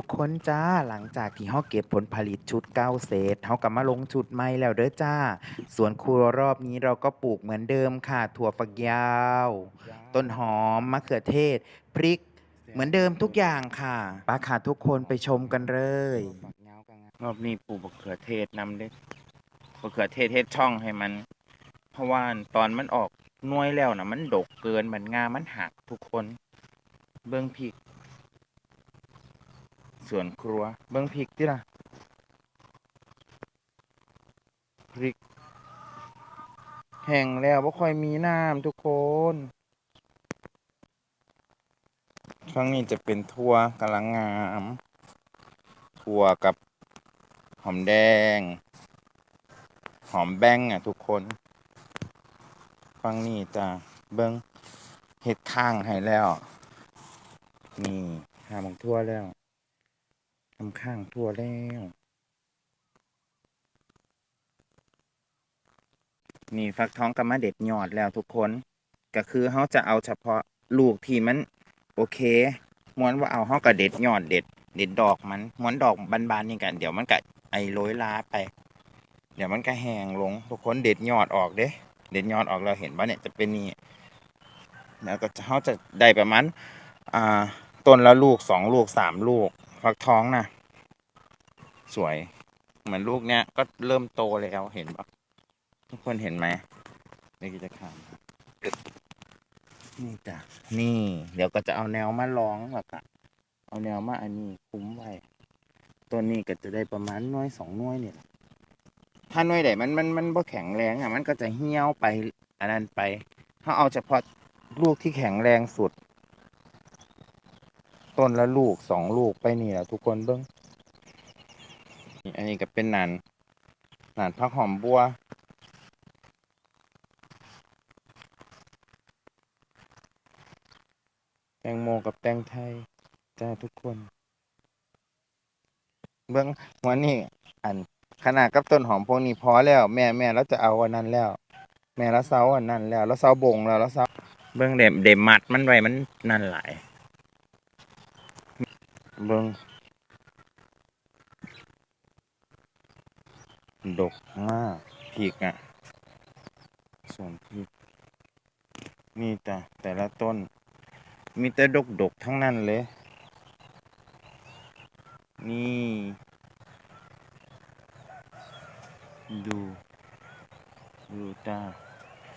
ทุกคนจ้า หลังจากที่เฮาเก็บผลผลิตชุดเก่าเสร็จเฮาก็มาลงชุดใหม่แล้วเด้อจ้า สวนครัวรอบนี้เราก็ปลูกเหมือนเดิมค่ะ ถั่วฝักยาว ต้นหอม มะเขือเทศ พริก เหมือนเดิมทุกอย่างค่ะป้าค่ะทุกคนไปชมกันเลย รอบนี้ปลูกมะเขือเทศนำเด้มะเขือเทศเฮ็ดช่องให้มัน เพราะว่าตอนมันออกหน่วยแล้วนะมันดกเกินมันงามันหักทุกคน เบิ้งพริก สวนครัว เบิ้งพริกติล่ะพริก แห้งแล้วบ่ค่อยมีน้ำทุกคนข้งนี้จะเป็นทั่วกำลังงามถั่วกับหอมแดง หอมแบงอะทุกคนฟังนี่จ้ะเบิ้งเห็ดข้างให้แล้ว นี่หาบังทั่วแล้ว ทำข้างทัวแล้ว นี่ฟักทองกับมะเด็ดยอดแล้วทุกคน ก็คือเขาจะเอาเฉพาะลูกที่มัน โอเคม้วนว่าเอาเขาก็เด็ดยอดเด็ด เด็ดดอกมันม้วนดอกบานๆนี่กันเดี๋ยวมันก็ไอ้โรยล้าไป เดี๋ยวมันก็แห้งลง ทุกคนเด็ดยอดออกเด้เด็ดยอดออกเราเห็นว่าเนี่ยจะเป็นนี่แล้วก็เขาจะได้ประมาณอ่าต้นละลูกสองลูกสามลูก ฟักท้องนะสวย เหมือนลูกเนี้ยก็เริ่มโตแล้วเห็นปะทุกคนเห็นไหมในกิจกรรมนี่จ้ะนี่ เดี๋ยวก็จะเอาแนวมาลองแล้วก็เอาแนวมาอันนี้คุ้มไว้ตัวนี้ก็จะได้ประมาณน้อยสองน้อยเนี่ยถ้าน่วยไหนมันมันมันบ่แข็งแรงอะ มันก็จะเหี่ยวไปอันนั้นไปเขาเอาเฉพาะลูกที่แข็งแรงสุด ต้นละลูกสองลูกไปนี่แหละทุกคนเบิ้งนี่อันนี้ก็เป็นหนานหนานพักหอมบัวแตงโมกับแตงไทยจ้าทุกคน เบิ้งวันนี้อันขนาดกับต้นหอมพวกนี้พอแล้ว แม่แม่แล้วจะเอาอันนั้นแล้ว แม่แล้วเซาอันนั้นแล้วแล้วเซาบงแล้วแล้วเซาเบิ่งเด็มเด็มมัดมันไว้มันนั่นหลาย เบิ่งดกมากพีกอะส่วนพีกนี่แต่แต่ละต้น มีแต่ดกดกทั้งนั้นเลย นี่ ดู ดูจ้า